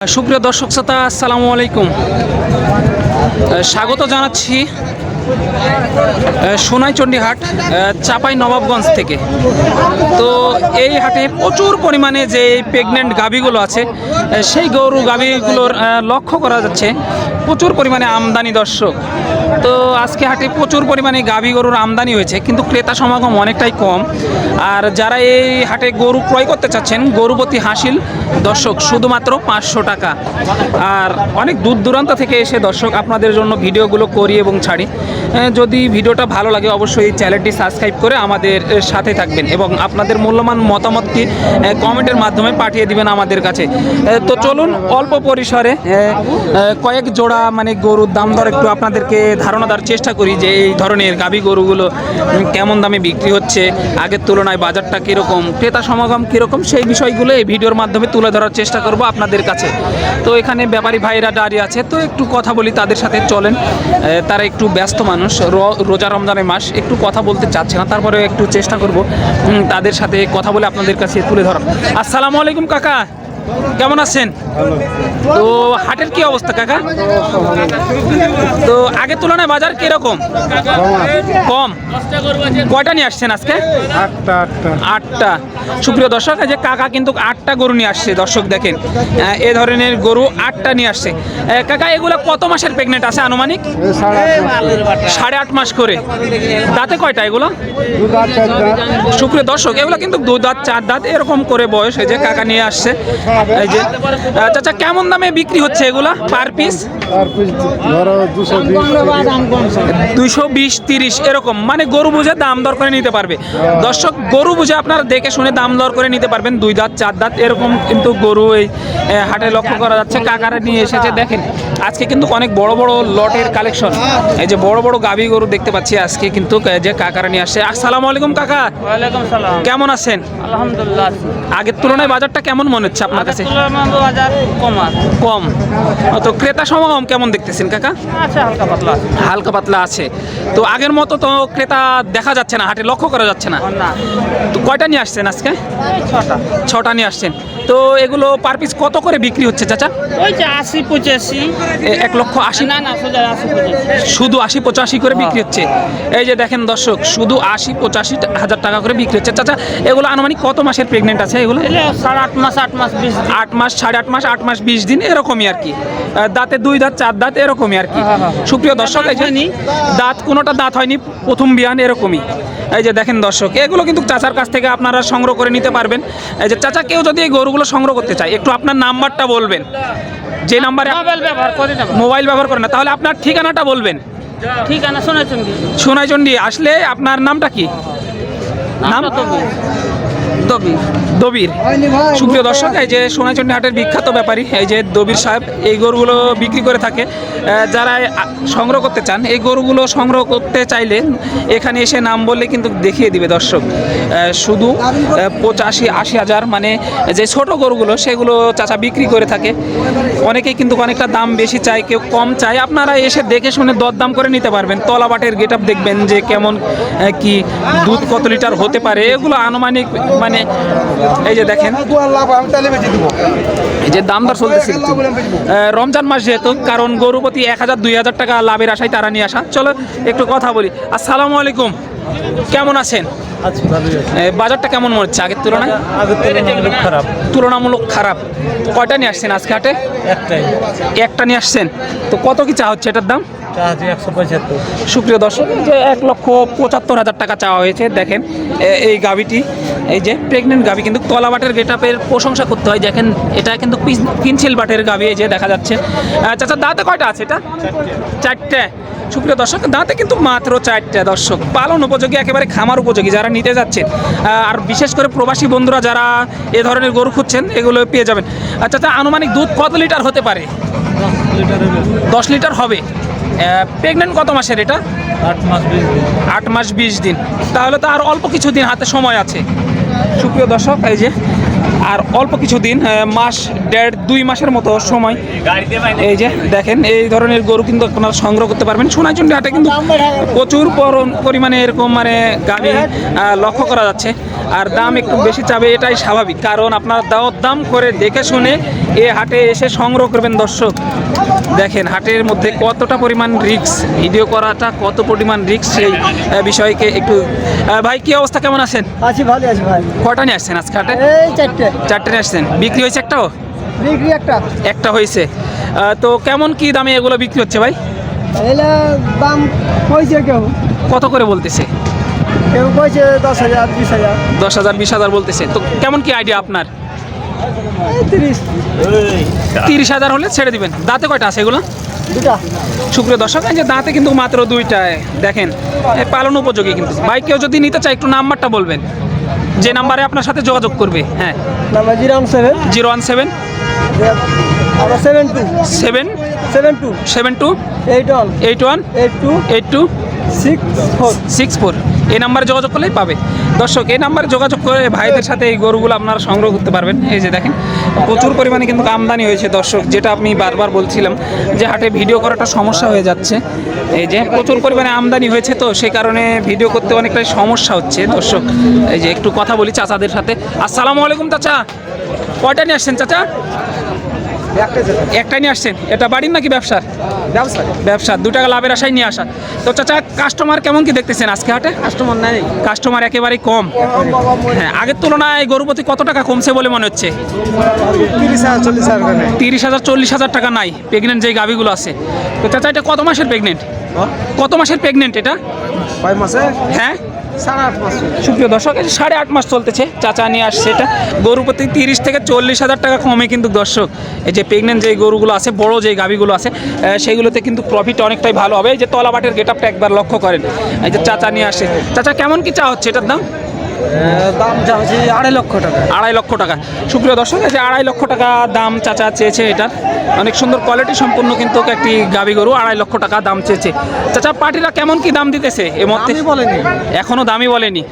সুপ্রিয় দর্শক শ্রোতা আসসালামু আলাইকুম। স্বাগত জানাচ্ছি সোনাইচন্ডী হাট চাপাই নবাবগঞ্জ থেকে। তো এই হাটে প্রচুর পরিমাণে যে প্রেগনেন্ট গাভীগুলো আছে সেই গরু গাভীগুলোর লক্ষ্য করা যাচ্ছে, প্রচুর পরিমাণে আমদানি দর্শক। তো আজকে হাটে প্রচুর পরিমাণে গাভী গরুর আমদানি হয়েছে, কিন্তু ক্রেতা সমাগম অনেকটাই কম। আর যারা এই হাটে গরু ক্রয় করতে চাচ্ছেন গরুপতি হাসিল, দর্শক, শুধুমাত্র পাঁচশো টাকা। আর অনেক দূর দূরান্ত থেকে এসে দর্শক আপনাদের জন্য ভিডিওগুলো করি এবং ছাড়ি। যদি ভিডিওটা ভালো লাগে অবশ্যই চ্যানেলটি সাবস্ক্রাইব করে আমাদের সাথে থাকবেন এবং আপনাদের মূল্যবান মতামতটি কমেন্টের মাধ্যমে পাঠিয়ে দিবেন আমাদের কাছে। তো চলুন অল্প পরিসরে কয়েক জোড়া মানে গরুর দাম দর একটু আপনাদেরকে ধারণা দেওয়ার চেষ্টা করি যে এই ধরনের গাভী গরুগুলো কেমন দামে বিক্রি হচ্ছে, আগের তুলনায় বাজারটা কীরকম, ক্রেতা সমাগম কীরকম, সেই বিষয়গুলো এই ভিডিওর মাধ্যমে তুলে ধরার চেষ্টা করব আপনাদের কাছে। তো এখানে ব্যাপারী ভাইরা দাঁড়িয়ে আছে, তো একটু কথা বলি তাদের সাথে, চলেন। তারা একটু ব্যস্ত মানুষ রোজা রমজানের মাস একটু কথা বলতে চাচ্ছে না, তারপরে একটু চেষ্টা করব তাদের সাথে কথা বলে আপনাদের কাছে তুলে ধরার। আসসালামু আলাইকুম কাকা। কেমন আছেন? তো হাটের কি অবস্থা কাকা? তো আগের তুলনায় বাজার কীরকম? কম। কয়টা নিয়ে আসছেন আজকে? আটটা সুপ্রিয় দর্শক যে কাকা কিন্তু আটটা গরু নিয়ে আসছে দর্শক দেখেন। এ ধরনের গরু আটটা নিয়ে আসছে। কাকা এগুলো কত মাসের প্রেগনেন্ট আছে আনুমানিক? সাড়ে আট মাস। করে। দাঁতে কয়টা এগুলো। সুপ্রিয় দর্শক এগুলো কিন্তু দু দাঁত চার দাঁত এরকম করে বয়স এই যে কাকা নিয়ে আসছে। এই যে চাচা কেমন দামে বিক্রি হচ্ছে এগুলা পার পিস তার পিস ধরো দুশো বিশ। তিরিশ এরকম। মানে গরু বুঝে দাম দর করে নিতে পারবে। দর্শক গরু বুঝে আপনারা দেখে শুনে দাম দর করে নিতে পারবেন। দুই দাঁত চার দাঁত এরকম কিন্তু গরু এই হাটে লক্ষ্য করা যাচ্ছে। কাকারা নিয়ে এসেছে দেখেন। আজকে কিন্তু অনেক বড় বড় লটের কালেকশন এই যে বড় বড় গাভী গরু দেখতে পাচ্ছি আজকে কিন্তু যে কাকারা নিয়ে আসছে। আসসালামু আলাইকুম কাকা। কেমন আছেন? আলহামদুলিল্লাহ আগের তুলনায় বাজারটা কেমন মনে হচ্ছে আপনার কাছে কম তো ক্রেতা সমাগম কেমন দেখতেছেন কাকা? হালকা পাতলা হালকা পাতলা আছে। তো আগের মতো তো ক্রেতা দেখা যাচ্ছে না হাটে লক্ষ্য করা যাচ্ছে না। না। তো কয়টা নিয়ে আসছেন আজকে? ছটা। ছটা নিয়ে আসছেন। তো এগুলো পার পিস কত করে বিক্রি হচ্ছে চাচা? ওই যে আশি পঁচাশি। এক লক্ষ আশি? না না শুধু আশি পঁচাশি করে বিক্রি হচ্ছে। এই যে দেখেন দর্শক শুধু আশি পঁচাশি হাজার টাকা করে বিক্রি হচ্ছে। চাচা এগুলো আনুমানিক কত মাসের প্রেগনেন্ট আছে এগুলো? সাড়ে আট মাস আট মাস বিশ আট মাস সাড়ে আট মাস আট মাস বিশ দিন এরকমই আর কি। দাঁতে দুই দাঁত চার দাঁত এরকমই আর কি। হ্যাঁ, হ্যাঁ। সুপ্রিয় দর্শক এই যে। দাঁত কোনোটা দাঁত হয়নি প্রথম বিয়ান এরকমই। এই যে দেখেন দর্শক এগুলো কিন্তু চাচার কাছ থেকে আপনারা সংগ্রহ করে নিতে পারবেন। এই যে চাচা কেউ যদি এই গরুগুলো সংগ্রহ করতে চায় একটু আপনার নাম্বারটা বলবেন। যে নাম্বারে মোবাইল ব্যবহার করি না করেন না তাহলে আপনার ঠিকানাটা বলবেন। ঠিকানা শুনেছেন সোনাইচন্ডী আসলে আপনার নামটা কি? নাম দবির। সুপ্রিয় দর্শক, এই যে সোনাচন্ডী হাটের বিখ্যাত ব্যাপারী, এই যে দবির সাহেব, এই গরুগুলো বিক্রি করে থাকে। যারা সংগ্রহ করতে চান, এই গরুগুলো সংগ্রহ করতে চাইলে এখানে এসে নাম বললে কিন্তু দেখিয়ে দিবে দর্শক। শুধু পঁচাশি, আশি হাজার মানে যে ছোট গরুগুলো, সেগুলো চাচা বিক্রি করে থাকে। অনেকেই কিন্তু অনেকটা দাম বেশি চায়, কেউ কম চায়। আপনারা এসে দেখে শুনে দরদাম করে নিতে পারবেন। তলাবাটের গেট দেখবেন যে কেমন কি দুধ কত লিটার হতে পারে। এগুলো আনুমানিক মানে এই যে দেখেন। এই যে দাম দর চলতেছে রমজান মাস যেহেতু কারণ গরু প্রতি এক হাজার দুই হাজার টাকা লাভের আশায় তারা নিয়ে আসা। চলো একটু কথা বলি। আসসালামু আলাইকুম। কেমন আছেন? বাজারটা কেমন মনে হচ্ছে? আগের তুলনায়? খারাপ। তুলনামূলক খারাপ। কয়টা নিয়ে আসছেন আজকে হাটে? একটাই। একটা নিয়ে আসছেন। তো কত কি চা হচ্ছে এটার দাম? সুপ্রিয় দর্শক যে এক লক্ষ পঁচাত্তর হাজার টাকা চাওয়া হয়েছে দেখেন। এই গাভিটি। এই যে প্রেগনেন্ট গাভি কিন্তু কলা বাটের গেটাপের প্রশংসা করতে হয় দেখেন এটা কিন্তু পিনসিল বাটের গাভি এই যে দেখা যাচ্ছে। চাচা দাঁতে কয়টা আছে এটা? চারটে। সুপ্রিয় দর্শক দাঁতে কিন্তু মাত্র চারটে দর্শক। পালন উপযোগী একেবারে খামার উপযোগী যারা নিতে যাচ্ছেন আর বিশেষ করে প্রবাসী বন্ধুরা যারা এ ধরনের গরু খুঁজছেন এগুলো পেয়ে যাবেন। আচ্ছা আচ্ছা আনুমানিক দুধ কত লিটার হতে পারে? দশ লিটার হবে। প্রেগনেন্ট কত মাসের এটা? আট মাস বিশ দিন। আট মাস বিশ দিন। তাহলে তো আর অল্প কিছু দিন হাতে সময় আছে। সুপ্রিয় দর্শক এই যে আর অল্প কিছুদিন মাস দেড় দুই মাসের মতো সময়। এই যে দেখেন এই ধরনের গরু কিন্তু আপনারা সংগ্রহ করতে পারবেন। সোনাইচন্ডী হাটে কিন্তু প্রচুর পরিমাণে এরকম মানে গাভী লক্ষ্য করা যাচ্ছে। আর দাম একটু বেশি চাবে এটাই স্বাভাবিক। কারণ আপনারা দাওয়াত দাম করে দেখে শুনে এ হাটে এসে সংগ্রহ করবেন দর্শক। দেখেন হাটের মধ্যে কতটা পরিমাণ রিক্স ভিডিও করাটা কত পরিমাণ রিক্স সেই বিষয়কে একটু ভাই কি অবস্থা? কেমন আছেন? আছি ভালো আছি ভাই কটা নিয়ে আসছেন আজকে হাটে? এই চারটে। চারটে আসছেন। বিক্রি হয়েছে একটাও? বিক্রি একটা। একটা হয়েছে। তো কেমন কি দামে এগুলো বিক্রি হচ্ছে ভাই? এলে দাম কইছে কেউ। কত করে বলতেছে? কেউ কইছে দশ হাজার বিশ হাজার। দশ হাজার বিশ হাজার বলতেছে। তো কেমন কি আইডিয়া আপনার? তিরিশ। হাজার হলে ছেড়ে দিবেন। দাঁতে কয়টা আছে এগুলো? দুটা সুপ্রিয় দর্শক যে দাঁতে কিন্তু মাত্র দুইটায়। দেখেন পালন উপযোগী কিন্তু। ভাই কেউ যদি নিতে চায় একটু নাম্বারটা বলবেন। যে নাম্বারে আপনার সাথে যোগাযোগ করবে হ্যাঁ। Number zero seven. Zero one seven. Seven two. Seven. Seven two. Seven two. Eight one. Eight one. Eight two. Eight two. Six four এই নাম্বারে যোগাযোগ করলেই পাবে। দর্শক এই নাম্বারে যোগাযোগ করে ভাইদের সাথে এই গরুগুলো আপনারা সংগ্রহ করতে পারবেন। এই যে দেখেন, প্রচুর পরিমাণে কিন্তু আমদানি হয়েছে। দর্শক, যেটা আমি বারবার বলছিলাম যে হাটে ভিডিও করাটা সমস্যা হয়ে যাচ্ছে। এই যে প্রচুর পরিমাণে আমদানি হয়েছে তো, সেই কারণে ভিডিও করতে অনেকটাই সমস্যা হচ্ছে। দর্শক, এই যে একটু কথা বলি চাচাদের সাথে। আসসালামু আলাইকুম চাচা। কয়টা নিয়ে আসছেন চাচা? একটাই নিয়ে আসছেন? এটা বাড়ির নাকি ব্যবসার? ব্যবসা দু টাকা লাভের আশায় নিয়ে আসা। তো চাচা কাস্টমার কেমন কি দেখতেছেন আজকে হাটে? কাস্টমার নাই। কাস্টমার একেবারেই কম। হ্যাঁ আগের তুলনায় গরু প্রতি কত টাকা কমছে বলে মনে হচ্ছে? তিরিশ হাজার চল্লিশ হাজার টাকা নাই। প্রেগনেন্ট যে গাভিগুলো আছে। তো চাচা এটা কত মাসের প্রেগনেন্ট কত মাসের প্রেগনেন্ট এটা? কয় মাসে? হ্যাঁ? সাড়ে আট মাস। সুপ্রিয় দর্শক সাড়ে আট মাস চলতেছে চাচা নিয়ে আসছে এটা। গরু প্রতি তিরিশ থেকে চল্লিশ হাজার টাকা কমে কিন্তু দর্শক। এই যে প্রেগনেন্ট যে গরুগুলো আছে বড় যে গাভিগুলো আছে সেইগুলোতে কিন্তু প্রফিট অনেকটাই ভালো হবে। এই যে তলাবাটের গেট আপটা একবার লক্ষ্য করেন। এই যে চাচা নিয়ে আসে চাচা কেমন কি চা হচ্ছে এটার দাম? দাম চাচ্ছি আড়াই লক্ষ টাকা। আড়াই লক্ষ টাকা। সুপ্রিয় দর্শক যে আড়াই লক্ষ টাকা দাম চাচা চেয়েছে এটার অনেক সুন্দর কোয়ালিটি সম্পূর্ণ কিন্তু একটি গাবি গরু আড়াই লক্ষ টাকা দাম চেয়েছে। চাচা পার্টিরা কেমন কি দাম দিতেছে এ মধ্যে বলেনি। এখনও দামই বলেনি।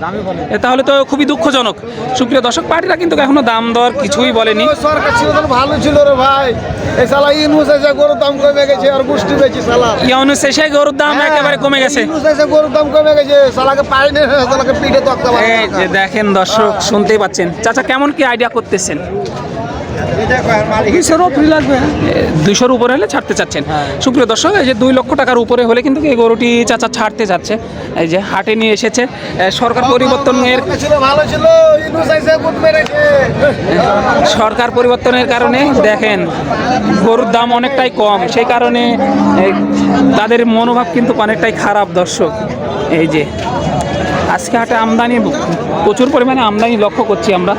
তাহলে তো খুবই দুঃখজনক। সুপ্রিয় দর্শক পার্টিরা কিন্তু এখনও দাম দর কিছুই বলেনি। সরকার ছিল ভালো ছিল রে ভাই। এই এসে গরুর দাম কমে গেছে আর গোষ্ঠী বেশি সালা ইয়াউনু শেষে গরুর দাম একেবারে কমে গেছে। এসে গরুর দাম কমে গেছে সালাকে পাইনি সালাকে পিঠে তক্তা এই যে দেখেন দর্শক শুনতেই পাচ্ছেন। চাচা কেমন কি আইডিয়া করতেছেন? কিসেরও দুইশোর উপরে হলে ছাড়তে চাচ্ছেন। সুপ্রিয় দর্শক এই যে দুই লক্ষ টাকার উপরে হলে কিন্তু এই গরুটি চাচা ছাড়তে যাচ্ছে। এই যে হাটে নিয়ে এসেছে সরকার পরিবর্তনের সরকার পরিবর্তনের কারণে দেখেন গরুর দাম অনেকটাই কম। সেই কারণে তাদের মনোভাব কিন্তু অনেকটাই খারাপ দর্শক। এই যে আজকে হাটে আমদানি প্রচুর পরিমাণে আমদানি লক্ষ্য করছি আমরা।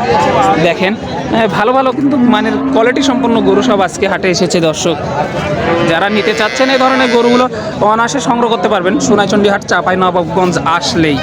দেখেন ভালো ভালো কিন্তু মানের কোয়ালিটি সম্পন্ন গরু সব আজকে হাটে এসেছে দর্শক। যারা নিতে চাচ্ছেন এই ধরনের গরুগুলো অনায়াসে সংগ্রহ করতে পারবেন। সোনাইচন্ডী হাট চাপাই নবাবগঞ্জ আসলেই।